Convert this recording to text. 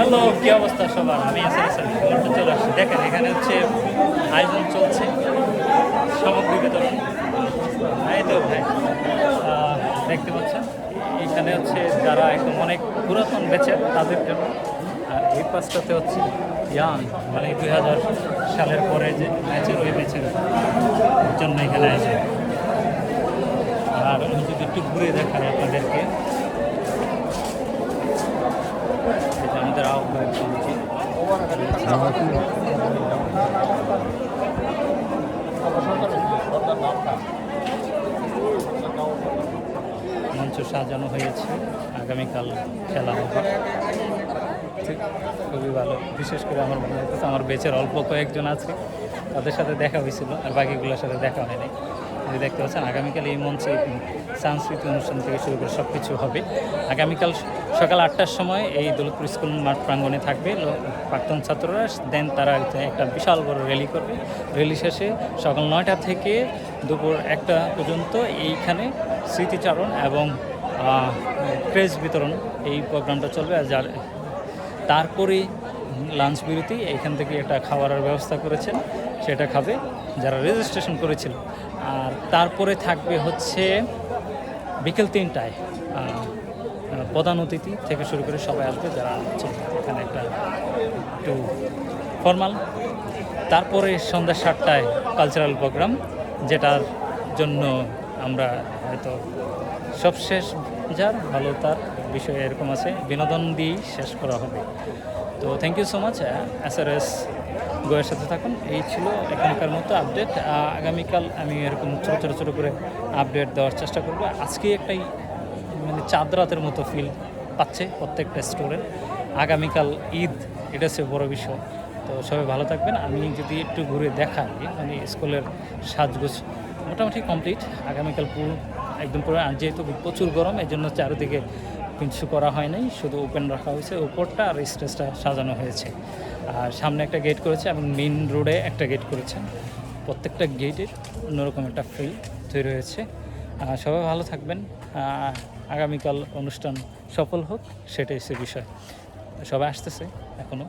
Hello কি অবস্থা সবার? আমি আসার আসার চলে আসছি। দেখেন এখানে হচ্ছে আয়োজন চলছে সামগ্রী বিতরণ। এই তো ভাই আহ, দেখতে পাচ্ছেন এখানে হচ্ছে যারা একদম অনেক পুরাতন বেচে তাদের জন্য। আর এই পাশটাতে হচ্ছে ইয়াং মানে দুই হাজার সালের পরে যে ম্যাচের ওই ম্যাচের জন্য এখানে আছে আর আমি যদি একটু ঘুরে দেখাই আপনাদেরকে। মঞ্চ সাজানো হয়েছে। আগামীকাল খেলা হবে। খুবই ভালো। বিশেষ করে আমার মনে হচ্ছে আমার বেচের অল্প কয়েকজন আছে। তাদের সাথে দেখা হয়েছিল, আর বাকিগুলোর সাথে দেখা হয়নি। যে দেখতে পাচ্ছেন, আগামীকাল এই মঞ্চে সাংস্কৃতিক অনুষ্ঠান থেকে শুরু করে সব কিছু হবে। আগামীকাল সকাল আটটার সময় এই দৌলতপুর স্কুল মাঠ প্রাঙ্গণে থাকবে। প্রাক্তন ছাত্ররা, দেন তারা একটা বিশাল বড় র্যালি করবে। র্যালি শেষে সকাল নয়টা থেকে দুপুর একটা পর্যন্ত এইখানে স্মৃতিচারণ এবং ক্রেজ বিতরণ এই প্রোগ্রামটা চলবে। আর যার তারপরে লাঞ্চ বিরতি, এখান থেকে একটা খাবারের ব্যবস্থা করেছেন। সেটা খাবে, যারা রেজিস্ট্রেশন করেছিল। আর তারপরে থাকবে হচ্ছে বিকেল তিনটায় প্রধান অতিথি থেকে শুরু করে সবাই আসবে যারা এখানে একটা একটু ফর্মাল তারপরে সন্ধ্যা সাতটায় কালচারাল প্রোগ্রাম যেটার জন্য আমরা হয়তো সবশেষ যার ভালো তার বিষয় এরকম আছে, বিনোদন দিয়েই শেষ করা হবে। তো thank you so much S R S গোয়ের সাথে থাকুন। এই ছিল এখনকার মতো আপডেট আগামীকাল আমি এরকম ছোটো ছোটো ছোটো করে আপডেট দেওয়ার চেষ্টা করব। আজকে একটাই মানে চাঁদ রাতের মতো ফিল পাচ্ছে প্রত্যেকটা স্টোরে আগামীকাল ঈদ, এটা হচ্ছে বড় বিষয়। তো সবাই ভালো থাকবেন। আমি যদি একটু ঘুরে দেখাই মানে স্কুলের সাজগোজ মোটামুটি কমপ্লিট আগামীকাল পুরো একদম পুরো, আর যেহেতু প্রচুর গরম এই জন্য চারিদিকে কিছু করা হয় নাই শুধু ওপেন রাখা হয়েছে উপরটা আর স্টেজটা সাজানো হয়েছে। আর সামনে একটা গেট করেছে এবং মেন রোডে একটা গেট করেছেন প্রত্যেকটা গেটের অন্যরকম একটা ফিল তৈরি হয়েছে। সবাই ভালো থাকবেন। আগামীকাল অনুষ্ঠান সফল হোক, সেটাই সে বিষয়। সবাই আসতেছে এখনও